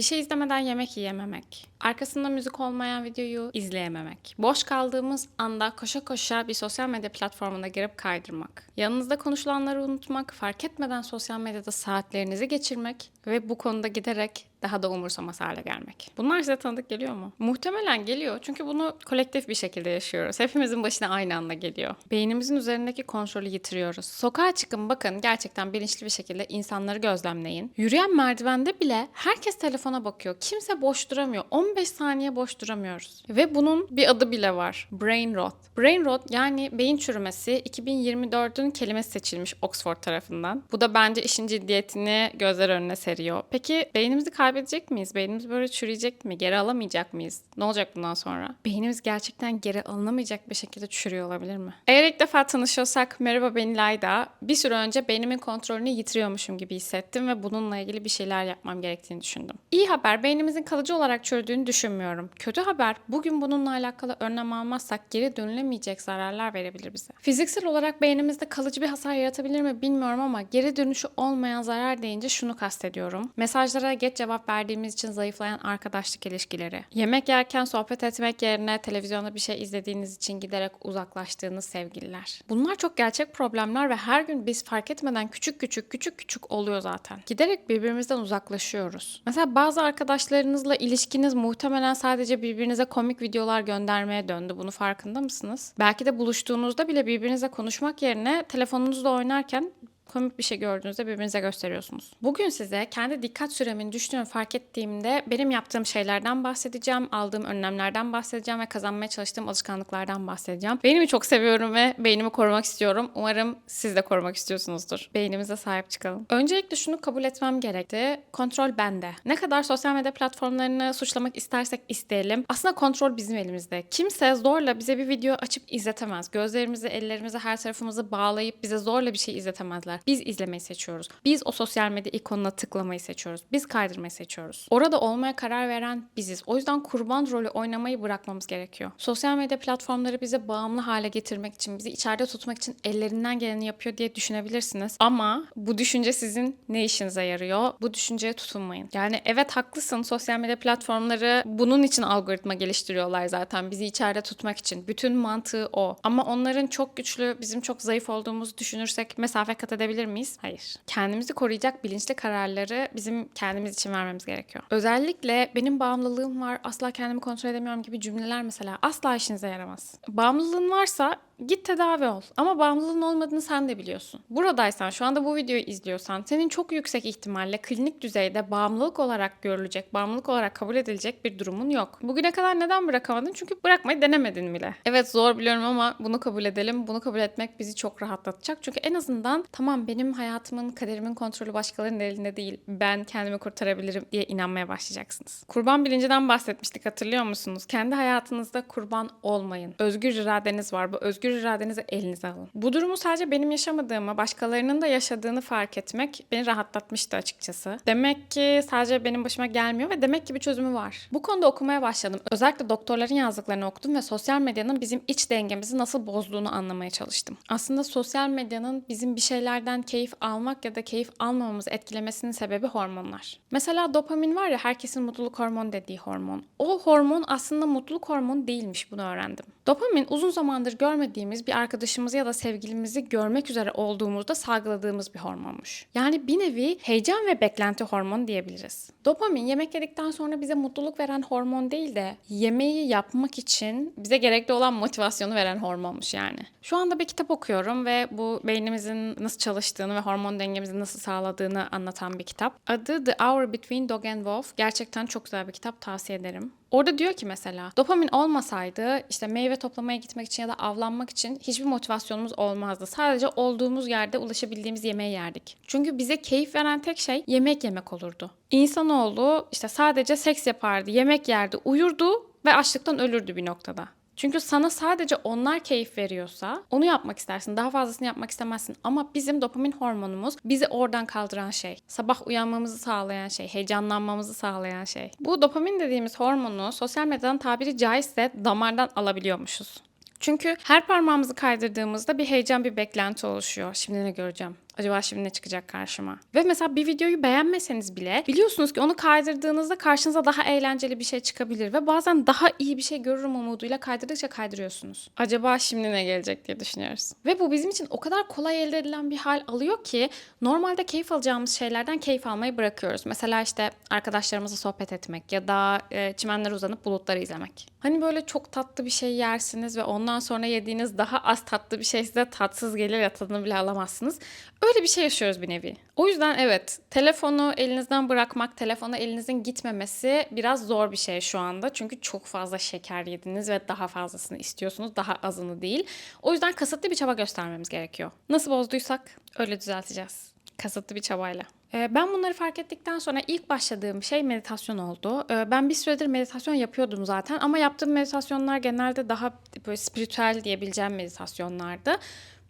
Bir şey izlemeden yemek yiyememek. Arkasında müzik olmayan videoyu izleyememek. Boş kaldığımız anda koşa koşa bir sosyal medya platformuna girip kaydırmak. Yanınızda konuşulanları unutmak, fark etmeden sosyal medyada saatlerinizi geçirmek ve bu konuda giderek daha da umursamaz hale gelmek. Bunlar size tanıdık geliyor mu? Muhtemelen geliyor çünkü bunu kolektif bir şekilde yaşıyoruz. Hepimizin başına aynı anda geliyor. Beynimizin üzerindeki kontrolü yitiriyoruz. Sokağa çıkın bakın gerçekten bilinçli bir şekilde insanları gözlemleyin. Yürüyen merdivende bile herkes telefona bakıyor. Kimse boş duramıyor. 15 saniye boş duramıyoruz. Ve bunun bir adı bile var. Brain rot. Brain rot yani beyin çürümesi 2024'ün kelimesi seçilmiş Oxford tarafından. Bu da bence işin ciddiyetini gözler önüne seriyor. Peki beynimizi kaybedecek miyiz? Beynimiz böyle çürüyecek mi? Geri alamayacak mıyız? Ne olacak bundan sonra? Beynimiz gerçekten geri alınamayacak bir şekilde çürüyor olabilir mi? Eğer ilk defa tanışıyorsak merhaba ben İlayda. Bir süre önce beynimin kontrolünü yitiriyormuşum gibi hissettim ve bununla ilgili bir şeyler yapmam gerektiğini düşündüm. İyi haber beynimizin kalıcı olarak çürüdüğünü düşünmüyorum. Kötü haber bugün bununla alakalı önlem almazsak geri dönülemeyecek zararlar verebilir bize. Fiziksel olarak beynimizde kalıcı bir hasar yaratabilir mi bilmiyorum ama geri dönüşü olmayan zarar deyince şunu kastediyorum. Mesajlara geç cevap verdiğimiz için zayıflayan arkadaşlık ilişkileri. Yemek yerken sohbet etmek yerine televizyonda bir şey izlediğiniz için giderek uzaklaştığınız sevgililer. Bunlar çok gerçek problemler ve her gün biz fark etmeden küçük küçük küçük küçük oluyor zaten. Giderek birbirimizden uzaklaşıyoruz. Mesela bazı arkadaşlarınızla ilişkiniz muhtemelen sadece birbirinize komik videolar göndermeye döndü. Bunu farkında mısınız? Belki de buluştuğunuzda bile birbirinize konuşmak yerine telefonunuzda oynarken komik bir şey gördüğünüzde birbirinize gösteriyorsunuz. Bugün size kendi dikkat süremin düştüğünü fark ettiğimde benim yaptığım şeylerden bahsedeceğim, aldığım önlemlerden bahsedeceğim ve kazanmaya çalıştığım alışkanlıklardan bahsedeceğim. Beynimi çok seviyorum ve beynimi korumak istiyorum. Umarım siz de korumak istiyorsunuzdur. Beynimize sahip çıkalım. Öncelikle şunu kabul etmem gerekti. Kontrol bende. Ne kadar sosyal medya platformlarını suçlamak istersek isteyelim. Aslında kontrol bizim elimizde. Kimse zorla bize bir video açıp izletemez. Gözlerimizi, ellerimizi, her tarafımızı bağlayıp bize zorla bir şey izletemezler. Biz izlemeyi seçiyoruz. Biz o sosyal medya ikonuna tıklamayı seçiyoruz. Biz kaydırmayı seçiyoruz. Orada olmaya karar veren biziz. O yüzden kurban rolü oynamayı bırakmamız gerekiyor. Sosyal medya platformları bize bağımlı hale getirmek için, bizi içeride tutmak için ellerinden geleni yapıyor diye düşünebilirsiniz. Ama bu düşünce sizin ne işinize yarıyor? Bu düşünceye tutunmayın. Yani evet haklısın sosyal medya platformları bunun için algoritma geliştiriyorlar zaten. Bizi içeride tutmak için. Bütün mantığı o. Ama onların çok güçlü, bizim çok zayıf olduğumuzu düşünürsek mesafe kat edebilir miyiz? Hayır. Kendimizi koruyacak bilinçli kararları bizim kendimiz için vermemiz gerekiyor. Özellikle benim bağımlılığım var, asla kendimi kontrol edemiyorum gibi cümleler mesela asla işinize yaramaz. Bağımlılığın varsa git tedavi ol. Ama bağımlılığın olmadığını sen de biliyorsun. Buradaysan, şu anda bu videoyu izliyorsan senin çok yüksek ihtimalle klinik düzeyde bağımlılık olarak görülecek, bağımlılık olarak kabul edilecek bir durumun yok. Bugüne kadar neden bırakamadın? Çünkü bırakmayı denemedin bile. Evet zor biliyorum ama bunu kabul edelim. Bunu kabul etmek bizi çok rahatlatacak. Çünkü en azından tamam benim hayatımın, kaderimin kontrolü başkalarının elinde değil. Ben kendimi kurtarabilirim diye inanmaya başlayacaksınız. Kurban bilincinden bahsetmiştik hatırlıyor musunuz? Kendi hayatınızda kurban olmayın. Özgür iradeniz var. Bu özgür iradenizi elinize alın. Bu durumu sadece benim yaşamadığımı, başkalarının da yaşadığını fark etmek beni rahatlatmıştı açıkçası. Demek ki sadece benim başıma gelmiyor ve demek ki bir çözümü var. Bu konuda okumaya başladım. Özellikle doktorların yazdıklarını okudum ve sosyal medyanın bizim iç dengemizi nasıl bozduğunu anlamaya çalıştım. Aslında sosyal medyanın bizim bir şeylerden keyif almak ya da keyif almamamızı etkilemesinin sebebi hormonlar. Mesela dopamin var ya herkesin mutluluk hormonu dediği hormon. O hormon aslında mutluluk hormonu değilmiş bunu öğrendim. Dopamin uzun zamandır görmediğimiz bir arkadaşımızı ya da sevgilimizi görmek üzere olduğumuzda salgıladığımız bir hormonmuş. Yani bir nevi heyecan ve beklenti hormonu diyebiliriz. Dopamin yemek yedikten sonra bize mutluluk veren hormon değil de yemeği yapmak için bize gerekli olan motivasyonu veren hormonmuş yani. Şu anda bir kitap okuyorum ve bu beynimizin nasıl çalıştığını ve hormon dengemizi nasıl sağladığını anlatan bir kitap. Adı The Hour Between Dog and Wolf. Gerçekten çok güzel bir kitap tavsiye ederim. Orada diyor ki mesela dopamin olmasaydı işte meyve toplamaya gitmek için ya da avlanmak için hiçbir motivasyonumuz olmazdı. Sadece olduğumuz yerde ulaşabildiğimiz yemeği yerdik. Çünkü bize keyif veren tek şey yemek yemek olurdu. İnsanoğlu işte sadece seks yapardı, yemek yerdi, uyurdu ve açlıktan ölürdü bir noktada. Çünkü sana sadece onlar keyif veriyorsa onu yapmak istersin. Daha fazlasını yapmak istemezsin. Ama bizim dopamin hormonumuz bizi oradan kaldıran şey. Sabah uyanmamızı sağlayan şey. Heyecanlanmamızı sağlayan şey. Bu dopamin dediğimiz hormonu sosyal medyadan tabiri caizse damardan alabiliyormuşuz. Çünkü her parmağımızı kaydırdığımızda bir heyecan, bir beklenti oluşuyor. Şimdi ne göreceğim? Acaba şimdi ne çıkacak karşıma? Ve mesela bir videoyu beğenmeseniz bile biliyorsunuz ki onu kaydırdığınızda karşınıza daha eğlenceli bir şey çıkabilir ve bazen daha iyi bir şey görürüm umuduyla kaydırdıkça kaydırıyorsunuz. Acaba şimdi ne gelecek diye düşünüyoruz. Ve bu bizim için o kadar kolay elde edilen bir hal alıyor ki normalde keyif alacağımız şeylerden keyif almayı bırakıyoruz. Mesela işte arkadaşlarımızla sohbet etmek ya da e, çimenlere uzanıp bulutları izlemek. Hani böyle çok tatlı bir şey yersiniz ve ondan sonra yediğiniz daha az tatlı bir şey size tatsız gelir ya tadını bile alamazsınız. Öyle bir şey yaşıyoruz bir nevi. O yüzden evet telefonu elinizden bırakmak, telefona elinizin gitmemesi biraz zor bir şey şu anda. Çünkü çok fazla şeker yediniz ve daha fazlasını istiyorsunuz. Daha azını değil. O yüzden kasıtlı bir çaba göstermemiz gerekiyor. Nasıl bozduysak öyle düzelteceğiz. Kasıtlı bir çabayla. Ee, Ben bunları fark ettikten sonra ilk başladığım şey meditasyon oldu. Ee, Ben bir süredir meditasyon yapıyordum zaten ama yaptığım meditasyonlar genelde daha böyle spiritüel diyebileceğim meditasyonlardı.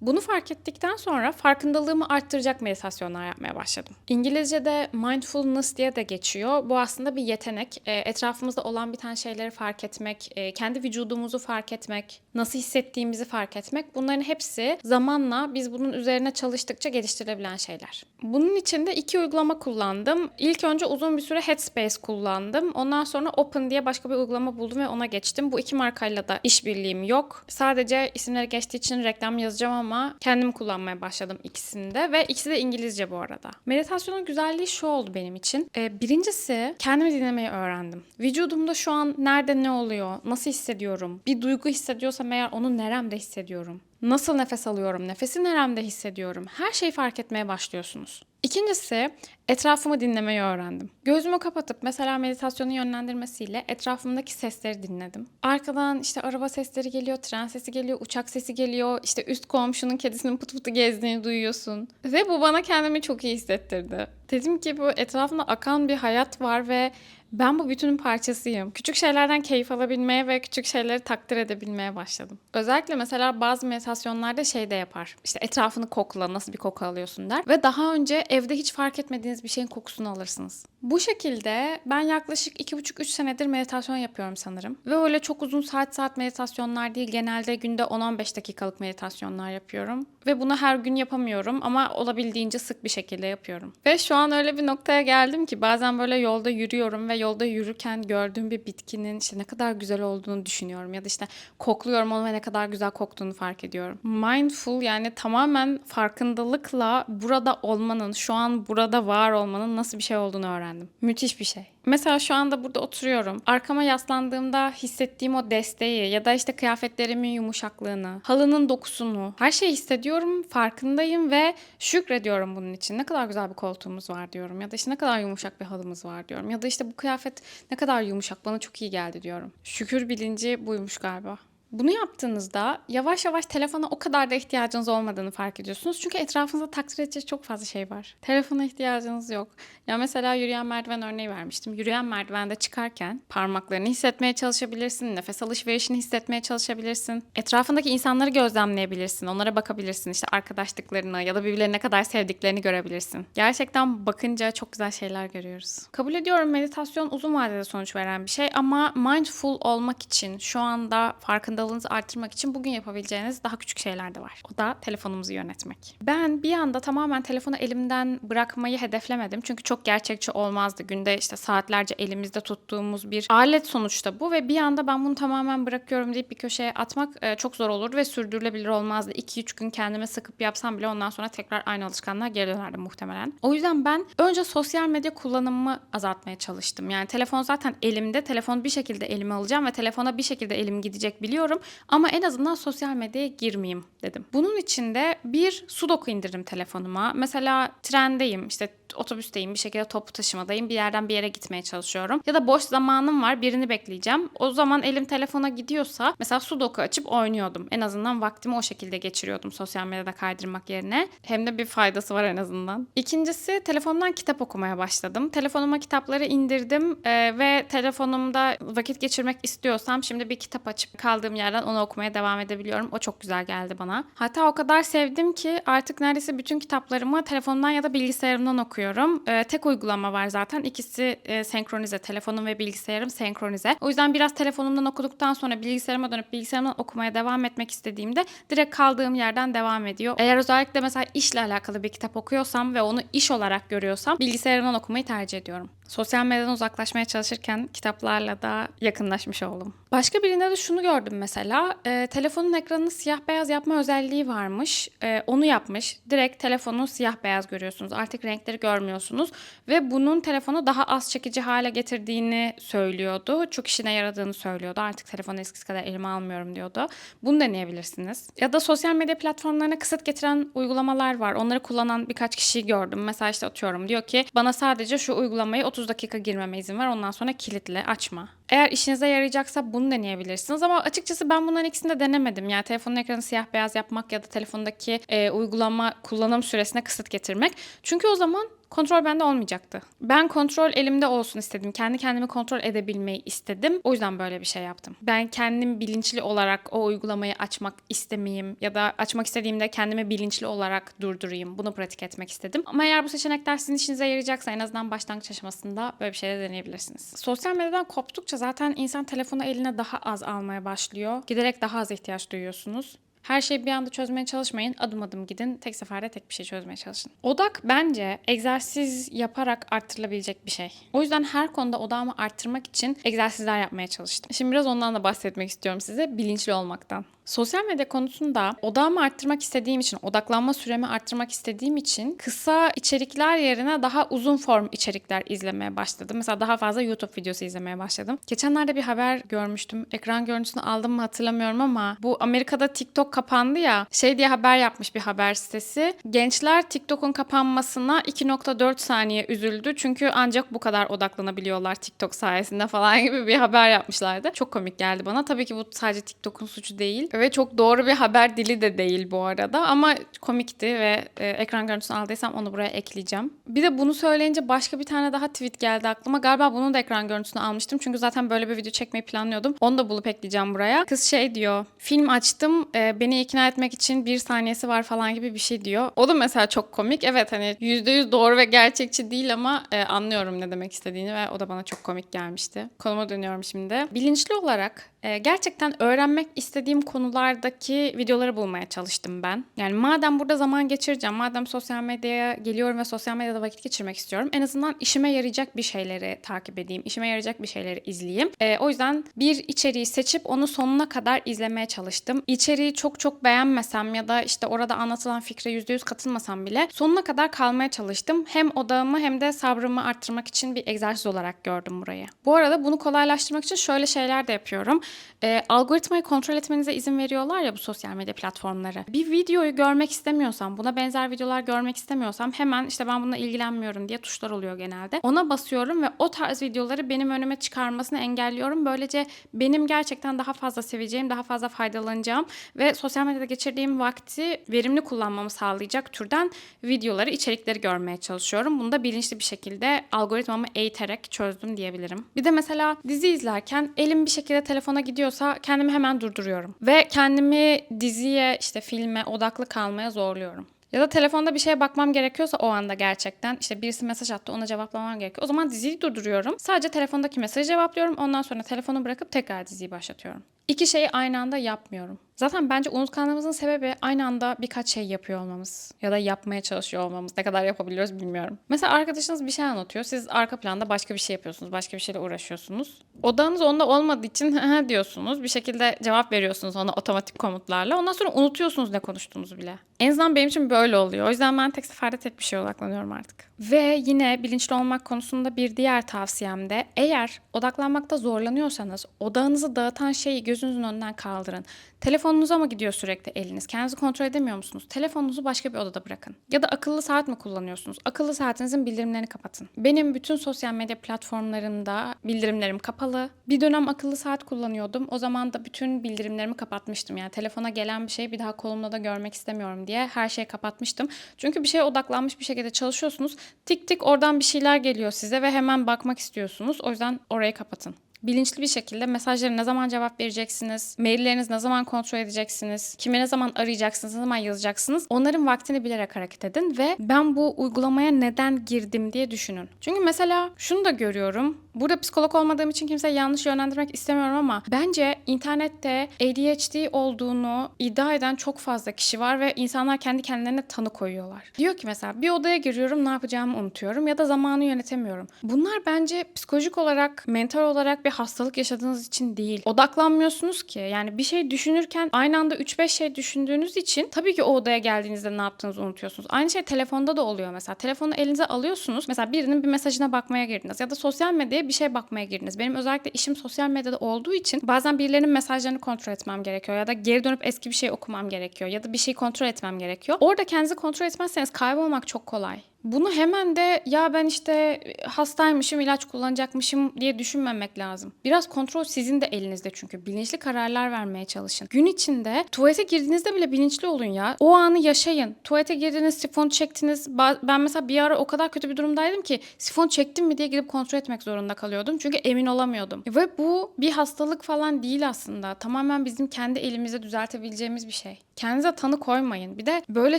Bunu fark ettikten sonra farkındalığımı arttıracak meditasyonlar yapmaya başladım. İngilizce'de mindfulness diye de geçiyor. Bu aslında bir yetenek. E, Etrafımızda olan biten şeyleri fark etmek, e, kendi vücudumuzu fark etmek, nasıl hissettiğimizi fark etmek. Bunların hepsi zamanla biz bunun üzerine çalıştıkça geliştirilebilen şeyler. Bunun için de iki uygulama kullandım. İlk önce uzun bir süre Headspace kullandım. Ondan sonra Open diye başka bir uygulama buldum ve ona geçtim. Bu iki markayla da işbirliğim yok. Sadece isimleri geçtiği için reklam yazacağım ama kendim kullanmaya başladım ikisinde ve ikisi de İngilizce bu arada. Meditasyonun güzelliği şu oldu benim için. Ee, birincisi kendimi dinlemeyi öğrendim. Vücudumda şu an nerede ne oluyor, nasıl hissediyorum, bir duygu hissediyorsam eğer onu neremde hissediyorum. Nasıl nefes alıyorum, nefesi neremde hissediyorum. Her şeyi fark etmeye başlıyorsunuz. İkincisi etrafımı dinlemeyi öğrendim. Gözümü kapatıp mesela meditasyonun yönlendirmesiyle etrafımdaki sesleri dinledim. Arkadan işte araba sesleri geliyor, tren sesi geliyor, uçak sesi geliyor. işte üst komşunun kedisinin pıtı pıtı gezdiğini duyuyorsun. Ve bu bana kendimi çok iyi hissettirdi. Dedim ki bu etrafımda akan bir hayat var ve ben bu bütünün parçasıyım. Küçük şeylerden keyif alabilmeye ve küçük şeyleri takdir edebilmeye başladım. Özellikle mesela bazı meditasyonlarda şey de yapar. İşte etrafını kokla, nasıl bir koku alıyorsun der. Ve daha önce evde hiç fark etmediğiniz bir şeyin kokusunu alırsınız. Bu şekilde ben yaklaşık 2,5-3 senedir meditasyon yapıyorum sanırım. Ve öyle çok uzun saat saat meditasyonlar değil. Genelde günde 10-15 dakikalık meditasyonlar yapıyorum. Ve bunu her gün yapamıyorum ama olabildiğince sık bir şekilde yapıyorum. Ve şu an öyle bir noktaya geldim ki bazen böyle yolda yürüyorum ve yolda yürürken gördüğüm bir bitkinin işte ne kadar güzel olduğunu düşünüyorum. Ya da işte kokluyorum onu ve ne kadar güzel koktuğunu fark ediyorum. Mindful yani tamamen farkındalıkla burada olmanın, şu an burada var olmanın nasıl bir şey olduğunu öğrendim. Müthiş bir şey. Mesela şu anda burada oturuyorum. Arkama yaslandığımda hissettiğim o desteği ya da işte kıyafetlerimin yumuşaklığını, halının dokusunu, her şeyi hissediyorum, farkındayım ve şükrediyorum bunun için. Ne kadar güzel bir koltuğumuz var diyorum ya da işte ne kadar yumuşak bir halımız var diyorum ya da işte bu kıyafet ne kadar yumuşak bana çok iyi geldi diyorum. Şükür bilinci buymuş galiba. Bunu yaptığınızda yavaş yavaş telefona o kadar da ihtiyacınız olmadığını fark ediyorsunuz. Çünkü etrafınızda takdir edecek çok fazla şey var. Telefona ihtiyacınız yok. Ya mesela yürüyen merdiven örneği vermiştim. Yürüyen merdivende çıkarken parmaklarını hissetmeye çalışabilirsin. Nefes alışverişini hissetmeye çalışabilirsin. Etrafındaki insanları gözlemleyebilirsin. Onlara bakabilirsin. İşte arkadaşlıklarını ya da birbirlerini ne kadar sevdiklerini görebilirsin. Gerçekten bakınca çok güzel şeyler görüyoruz. Kabul ediyorum meditasyon uzun vadede sonuç veren bir şey ama mindful olmak için şu anda farkındalığınızı arttırmak için bugün yapabileceğiniz daha küçük şeyler de var. O da telefonumuzu yönetmek. Ben bir anda tamamen telefonu elimden bırakmayı hedeflemedim. Çünkü çok gerçekçi olmazdı. Günde işte saatlerce elimizde tuttuğumuz bir alet sonuçta bu ve bir anda ben bunu tamamen bırakıyorum deyip bir köşeye atmak e, çok zor olur ve sürdürülebilir olmazdı. 2-3 gün kendime sıkıp yapsam bile ondan sonra tekrar aynı alışkanlığa geri dönerdim muhtemelen. O yüzden ben önce sosyal medya kullanımımı azaltmaya çalıştım. Yani telefon zaten elimde. Telefon bir şekilde elime alacağım ve telefona bir şekilde elim gidecek biliyorum. Ama en azından sosyal medyaya girmeyeyim dedim. Bunun için de bir sudoku indirdim telefonuma. Mesela trendeyim işte otobüsteyim bir şekilde toplu taşımadayım bir yerden bir yere gitmeye çalışıyorum. Ya da boş zamanım var birini bekleyeceğim. O zaman elim telefona gidiyorsa mesela sudoku açıp oynuyordum. En azından vaktimi o şekilde geçiriyordum sosyal medyada kaydırmak yerine. Hem de bir faydası var en azından. İkincisi telefondan kitap okumaya başladım. Telefonuma kitapları indirdim e, ve telefonumda vakit geçirmek istiyorsam şimdi bir kitap açıp kaldığım yerden onu okumaya devam edebiliyorum. O çok güzel geldi bana. Hatta o kadar sevdim ki artık neredeyse bütün kitaplarımı telefondan ya da bilgisayarımdan okuyorum bakıyorum. Ee, tek uygulama var zaten. İkisi e, senkronize. Telefonum ve bilgisayarım senkronize. O yüzden biraz telefonumdan okuduktan sonra bilgisayarıma dönüp bilgisayarımdan okumaya devam etmek istediğimde direkt kaldığım yerden devam ediyor. Eğer özellikle mesela işle alakalı bir kitap okuyorsam ve onu iş olarak görüyorsam bilgisayarımdan okumayı tercih ediyorum. Sosyal medyadan uzaklaşmaya çalışırken kitaplarla da yakınlaşmış oldum. Başka birinde de şunu gördüm mesela. E, telefonun ekranını siyah beyaz yapma özelliği varmış. E, onu yapmış. Direkt telefonu siyah beyaz görüyorsunuz. Artık renkleri görmüyorsunuz. Ve bunun telefonu daha az çekici hale getirdiğini söylüyordu. Çok işine yaradığını söylüyordu. Artık telefonu eskisi kadar elime almıyorum diyordu. Bunu deneyebilirsiniz. Ya da sosyal medya platformlarına kısıt getiren uygulamalar var. Onları kullanan birkaç kişiyi gördüm. Mesela işte atıyorum diyor ki bana sadece şu uygulamayı 30 dakika girmeme izin ver. Ondan sonra kilitle açma. Eğer işinize yarayacaksa bunu deneyebilirsiniz ama açıkçası ben bunların ikisini de denemedim. Yani telefonun ekranı siyah beyaz yapmak ya da telefondaki e, uygulama kullanım süresine kısıt getirmek. Çünkü o zaman kontrol bende olmayacaktı. Ben kontrol elimde olsun istedim. Kendi kendimi kontrol edebilmeyi istedim. O yüzden böyle bir şey yaptım. Ben kendim bilinçli olarak o uygulamayı açmak istemeyeyim ya da açmak istediğimde kendimi bilinçli olarak durdurayım. Bunu pratik etmek istedim. Ama eğer bu seçenekler sizin işinize yarayacaksa en azından başlangıç aşamasında böyle bir şey de deneyebilirsiniz. Sosyal medyadan koptukça zaten insan telefonu eline daha az almaya başlıyor. Giderek daha az ihtiyaç duyuyorsunuz. Her şeyi bir anda çözmeye çalışmayın. Adım adım gidin. Tek seferde tek bir şey çözmeye çalışın. Odak bence egzersiz yaparak arttırılabilecek bir şey. O yüzden her konuda odağımı arttırmak için egzersizler yapmaya çalıştım. Şimdi biraz ondan da bahsetmek istiyorum size. Bilinçli olmaktan. Sosyal medya konusunda odağımı arttırmak istediğim için, odaklanma süremi arttırmak istediğim için kısa içerikler yerine daha uzun form içerikler izlemeye başladım. Mesela daha fazla YouTube videosu izlemeye başladım. Geçenlerde bir haber görmüştüm. Ekran görüntüsünü aldım mı hatırlamıyorum ama bu Amerika'da TikTok kapandı ya. Şey diye haber yapmış bir haber sitesi. Gençler TikTok'un kapanmasına 2.4 saniye üzüldü. Çünkü ancak bu kadar odaklanabiliyorlar TikTok sayesinde falan gibi bir haber yapmışlardı. Çok komik geldi bana. Tabii ki bu sadece TikTok'un suçu değil. Ve çok doğru bir haber dili de değil bu arada. Ama komikti ve e, ekran görüntüsünü aldıysam onu buraya ekleyeceğim. Bir de bunu söyleyince başka bir tane daha tweet geldi aklıma. Galiba bunun da ekran görüntüsünü almıştım. Çünkü zaten böyle bir video çekmeyi planlıyordum. Onu da bulup ekleyeceğim buraya. Kız şey diyor. Film açtım. e, beni ikna etmek için bir saniyesi var falan gibi bir şey diyor. O da mesela çok komik. Evet hani %100 doğru ve gerçekçi değil ama e, anlıyorum ne demek istediğini ve o da bana çok komik gelmişti. Konuma dönüyorum şimdi. Bilinçli olarak e, gerçekten öğrenmek istediğim konulardaki videoları bulmaya çalıştım ben. Yani madem burada zaman geçireceğim, madem sosyal medyaya geliyorum ve sosyal medyada vakit geçirmek istiyorum. En azından işime yarayacak bir şeyleri takip edeyim, işime yarayacak bir şeyleri izleyeyim. E, o yüzden bir içeriği seçip onu sonuna kadar izlemeye çalıştım. İçeriği çok çok beğenmesem ya da işte orada anlatılan fikre %100 katılmasam bile sonuna kadar kalmaya çalıştım. Hem odağımı hem de sabrımı arttırmak için bir egzersiz olarak gördüm burayı. Bu arada bunu kolaylaştırmak için şöyle şeyler de yapıyorum. E, algoritmayı kontrol etmenize izin veriyorlar ya bu sosyal medya platformları. Bir videoyu görmek istemiyorsam, buna benzer videolar görmek istemiyorsam hemen işte ben bununla ilgilenmiyorum diye tuşlar oluyor genelde. Ona basıyorum ve o tarz videoları benim önüme çıkarmasını engelliyorum. Böylece benim gerçekten daha fazla seveceğim, daha fazla faydalanacağım ve sosyal medyada geçirdiğim vakti verimli kullanmamı sağlayacak türden videoları, içerikleri görmeye çalışıyorum. Bunu da bilinçli bir şekilde algoritmamı eğiterek çözdüm diyebilirim. Bir de mesela dizi izlerken elim bir şekilde telefona gidiyorsa kendimi hemen durduruyorum. Ve kendimi diziye, işte filme odaklı kalmaya zorluyorum. Ya da telefonda bir şeye bakmam gerekiyorsa o anda gerçekten işte birisi mesaj attı ona cevaplamam gerekiyor. O zaman diziyi durduruyorum. Sadece telefondaki mesajı cevaplıyorum. Ondan sonra telefonu bırakıp tekrar diziyi başlatıyorum. İki şeyi aynı anda yapmıyorum. Zaten bence unutkanlığımızın sebebi aynı anda birkaç şey yapıyor olmamız ya da yapmaya çalışıyor olmamız. Ne kadar yapabiliyoruz bilmiyorum. Mesela arkadaşınız bir şey anlatıyor. Siz arka planda başka bir şey yapıyorsunuz. Başka bir şeyle uğraşıyorsunuz. Odağınız onda olmadığı için diyorsunuz. Bir şekilde cevap veriyorsunuz ona otomatik komutlarla. Ondan sonra unutuyorsunuz ne konuştuğunuzu bile. En azından benim için böyle oluyor. O yüzden ben tek seferde tek bir şeye odaklanıyorum artık. Ve yine bilinçli olmak konusunda bir diğer tavsiyem de eğer odaklanmakta zorlanıyorsanız odağınızı dağıtan şeyi gözünüzün önünden kaldırın. Telefonunuza mı gidiyor sürekli eliniz? Kendinizi kontrol edemiyor musunuz? Telefonunuzu başka bir odada bırakın. Ya da akıllı saat mi kullanıyorsunuz? Akıllı saatinizin bildirimlerini kapatın. Benim bütün sosyal medya platformlarında bildirimlerim kapalı. Bir dönem akıllı saat kullanıyordum. O zaman da bütün bildirimlerimi kapatmıştım. Yani telefona gelen bir şeyi bir daha kolumda da görmek istemiyorum diye her şeyi kapatmıştım. Çünkü bir şeye odaklanmış bir şekilde çalışıyorsunuz. Tik tik oradan bir şeyler geliyor size ve hemen bakmak istiyorsunuz. O yüzden orayı kapatın. Bilinçli bir şekilde mesajlara ne zaman cevap vereceksiniz, mailleriniz ne zaman kontrol edeceksiniz, kime ne zaman arayacaksınız, ne zaman yazacaksınız. Onların vaktini bilerek hareket edin ve ben bu uygulamaya neden girdim diye düşünün. Çünkü mesela şunu da görüyorum. Burada psikolog olmadığım için kimseyi yanlış yönlendirmek istemiyorum ama bence internette ADHD olduğunu iddia eden çok fazla kişi var ve insanlar kendi kendilerine tanı koyuyorlar. Diyor ki mesela bir odaya giriyorum ne yapacağımı unutuyorum ya da zamanı yönetemiyorum. Bunlar bence psikolojik olarak, mental olarak bir hastalık yaşadığınız için değil. Odaklanmıyorsunuz ki. Yani bir şey düşünürken aynı anda 3-5 şey düşündüğünüz için tabii ki o odaya geldiğinizde ne yaptığınızı unutuyorsunuz. Aynı şey telefonda da oluyor mesela. Telefonu elinize alıyorsunuz. Mesela birinin bir mesajına bakmaya girdiniz ya da sosyal medyaya bir şey bakmaya girdiniz. Benim özellikle işim sosyal medyada olduğu için bazen birilerinin mesajlarını kontrol etmem gerekiyor ya da geri dönüp eski bir şey okumam gerekiyor ya da bir şey kontrol etmem gerekiyor. Orada kendinizi kontrol etmezseniz kaybolmak çok kolay. Bunu hemen de ya ben işte hastaymışım, ilaç kullanacakmışım diye düşünmemek lazım. Biraz kontrol sizin de elinizde çünkü. Bilinçli kararlar vermeye çalışın. Gün içinde tuvalete girdiğinizde bile bilinçli olun ya. O anı yaşayın. Tuvalete girdiniz, sifon çektiniz. Ben mesela bir ara o kadar kötü bir durumdaydım ki sifon çektim mi diye gidip kontrol etmek zorunda kalıyordum. Çünkü emin olamıyordum. Ve bu bir hastalık falan değil aslında. Tamamen bizim kendi elimizde düzeltebileceğimiz bir şey. Kendinize tanı koymayın. Bir de böyle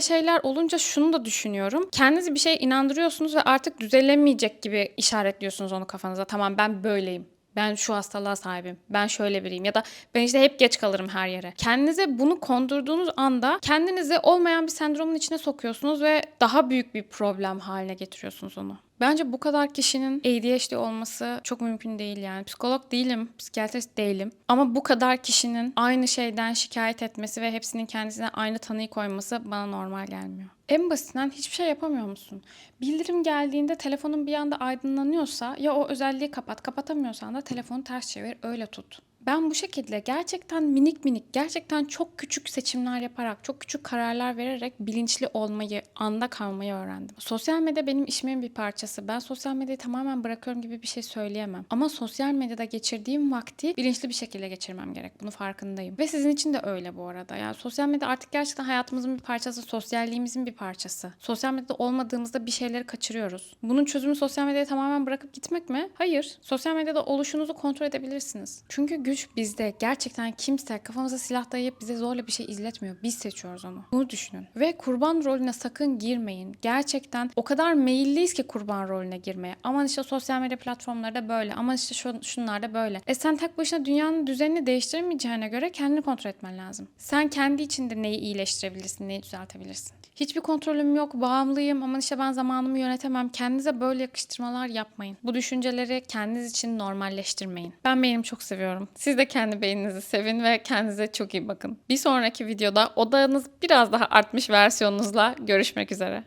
şeyler olunca şunu da düşünüyorum. Kendinizi bir şeye inandırıyorsunuz ve artık düzelemeyecek gibi işaretliyorsunuz onu kafanıza. Tamam ben böyleyim. Ben şu hastalığa sahibim. Ben şöyle biriyim ya da ben işte hep geç kalırım her yere. Kendinize bunu kondurduğunuz anda kendinizi olmayan bir sendromun içine sokuyorsunuz ve daha büyük bir problem haline getiriyorsunuz onu. Bence bu kadar kişinin ADHD olması çok mümkün değil yani. Psikolog değilim, psikiyatrist değilim. Ama bu kadar kişinin aynı şeyden şikayet etmesi ve hepsinin kendisine aynı tanıyı koyması bana normal gelmiyor. En basitinden hiçbir şey yapamıyor musun? Bildirim geldiğinde telefonun bir anda aydınlanıyorsa ya o özelliği kapat, kapatamıyorsan da telefonu ters çevir, öyle tut. Ben bu şekilde gerçekten minik minik, gerçekten çok küçük seçimler yaparak, çok küçük kararlar vererek bilinçli olmayı, anda kalmayı öğrendim. Sosyal medya benim işimin bir parçası. Ben sosyal medyayı tamamen bırakıyorum gibi bir şey söyleyemem. Ama sosyal medyada geçirdiğim vakti bilinçli bir şekilde geçirmem gerek. Bunu farkındayım. Ve sizin için de öyle bu arada. Yani sosyal medya artık gerçekten hayatımızın bir parçası, sosyalliğimizin bir parçası. Sosyal medyada olmadığımızda bir şeyleri kaçırıyoruz. Bunun çözümü sosyal medyayı tamamen bırakıp gitmek mi? Hayır. Sosyal medyada oluşunuzu kontrol edebilirsiniz. Çünkü güç bizde. Gerçekten kimse kafamıza silah dayayıp bize zorla bir şey izletmiyor. Biz seçiyoruz onu. Bunu düşünün. Ve kurban rolüne sakın girmeyin. Gerçekten o kadar meyilliyiz ki kurban rolüne girmeye. Aman işte sosyal medya platformları da böyle. Aman işte şu, şunlar da böyle. E sen tek başına dünyanın düzenini değiştiremeyeceğine göre kendini kontrol etmen lazım. Sen kendi içinde neyi iyileştirebilirsin, neyi düzeltebilirsin. Hiçbir kontrolüm yok, bağımlıyım ama işte ben zamanımı yönetemem. Kendinize böyle yakıştırmalar yapmayın. Bu düşünceleri kendiniz için normalleştirmeyin. Ben beynimi çok seviyorum. Siz de kendi beyninizi sevin ve kendinize çok iyi bakın. Bir sonraki videoda odağınız biraz daha artmış versiyonunuzla görüşmek üzere.